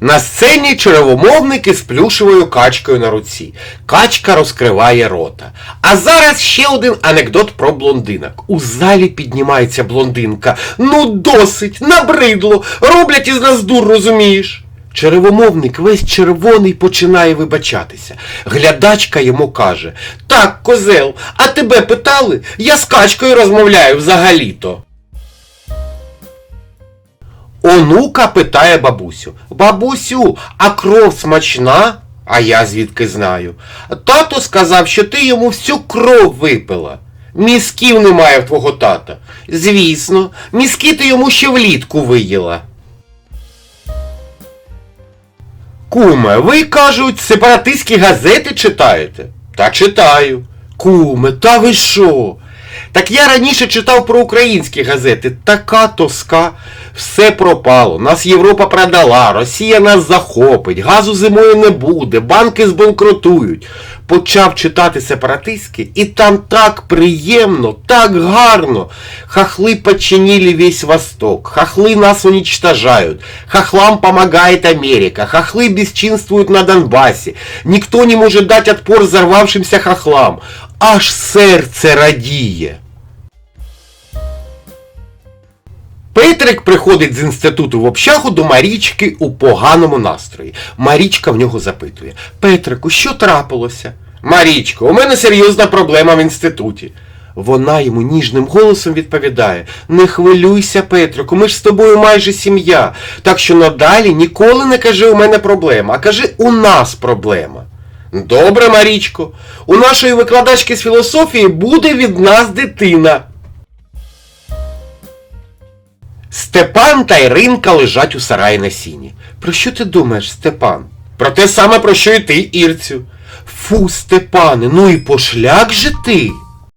На сцені черевомовники з плюшевою качкою на руці. Качка розкриває рота. А зараз ще один анекдот про блондинок. У залі піднімається блондинка. Ну досить, набридло, роблять із нас дур, розумієш? Черевомовник весь червоний починає вибачатися. Глядачка йому каже: Так, козел, а тебе питали? Я з качкою розмовляю взагалі-то. Онука питає бабусю. Бабусю, а кров смачна? А я звідки знаю. Тато сказав, що ти йому всю кров випила. Мізків немає в твого тата. Звісно, мізки ти йому ще влітку виїла. Куме, ви кажуть, сепаратистські газети читаєте? Та читаю. Куме, та ви що? Так я раніше читав про українські газети. Така тоска. Все пропало. Нас Європа продала, Росія нас захопить, газу зимою не буде, банки збанкрутують. Почав читати сепаратистські, і там так приємно, так гарно. Хохли подчинили весь Восток, хохли нас уничтожают, хохлам помогает Америка, хохлы бесчинствуют на Донбассе, никто не может дать отпор взорвавшимся хохлам. Аж серце радіє. Петрик приходить з інституту в общагу до Марічки у поганому настрої. Марічка в нього запитує: Петрику, що трапилося? Марічко, у мене серйозна проблема в інституті. Вона йому ніжним голосом відповідає: Не хвилюйся, Петрику, ми ж з тобою майже сім'я. Так що надалі ніколи не кажи у мене проблема, а кажи у нас проблема. Добре, Марічко, у нашої викладачки з філософії буде від нас дитина. Степан та Іринка лежать у сараї на сіні. Про що ти думаєш, Степан? Про те саме, про що і ти, Ірцю. Фу, Степане, ну і пошляк же ти.